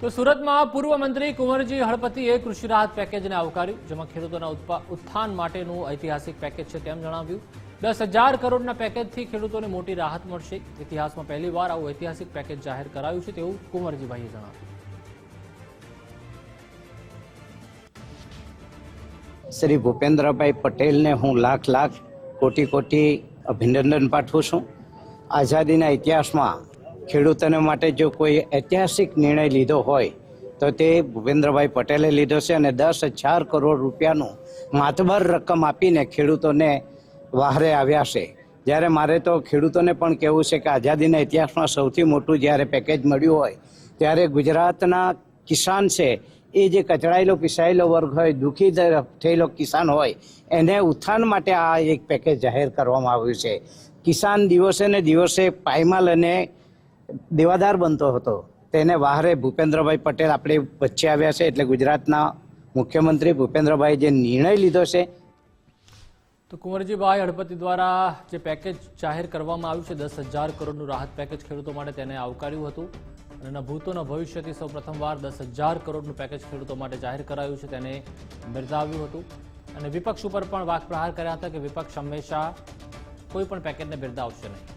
તો સુરતમાં પૂર્વ મંત્રી કુંવરજી હળપતિએ કૃષિ રાહત પેકેજને આવકાર્યું, જેમાં ખેડૂતોના ઉત્થાન માટેનું ઐતિહાસિક પેકેજ છે તેમ જણાવ્યું. દસ હજાર કરોડના પેકેજથી ખેડૂતોને મોટી રાહત મળશે. ઇતિહાસમાં પહેલીવાર આવું ઐતિહાસિક પેકેજ જાહેર કરાયું છે તેવું કુંવરજીભાઈએ જણાવ્યું. શ્રી ભૂપેન્દ્રભાઈ પટેલને હું લાખ લાખ કોટી કોટી અભિનંદન પાઠવું છું. આઝાદીના ઇતિહાસમાં ખેડૂતોને માટે જો કોઈ ઐતિહાસિક નિર્ણય લીધો હોય, તો તે ભૂપેન્દ્રભાઈ પટેલે લીધો છે અને દસ હજાર કરોડ રૂપિયાનું માતબર રકમ આપીને ખેડૂતોને વહારે આવ્યા છે. જ્યારે મારે તો ખેડૂતોને પણ કહેવું છે કે આઝાદીના ઇતિહાસમાં સૌથી મોટું જ્યારે પેકેજ મળ્યું હોય, ત્યારે ગુજરાતના કિસાન છે, એ જે કચડાયેલો, પીસાયેલો વર્ગ હોય, દુઃખી થયેલો કિસાન હોય, એને ઉત્થાન માટે આ એક પેકેજ જાહેર કરવામાં આવ્યું છે. કિસાન દિવસે ને દિવસે પાયમાલ અને દેવાદાર બનતો હતો. તેને વાહરે ભૂપેન્દ્રભાઈ પટેલ આપણે વચ્ચે આવ્યા છે એટલે ગુજરાતના મુખ્યમંત્રી ભૂપેન્દ્રભાઈ જે નિર્ણય લીધો છે, તો કુંવરજીભાઈ હળપતિ દ્વારા જે પેકેજ જાહેર કરવામાં આવ્યું છે, દસ હજાર કરોડનું રાહત પેકેજ ખેડૂતો માટે તેને આવકાર્યું હતું. અને ન ભૂતોના ભવિષ્યથી સૌ પ્રથમવાર દસ હજાર કરોડનું પેકેજ ખેડૂતો માટે જાહેર કરાયું છે તેને બિરદાવ્યું હતું. અને વિપક્ષ ઉપર પણ વાક પ્રહાર કર્યા હતા કે વિપક્ષ હંમેશા કોઈ પણ પેકેજને બિરદાવશે નહીં.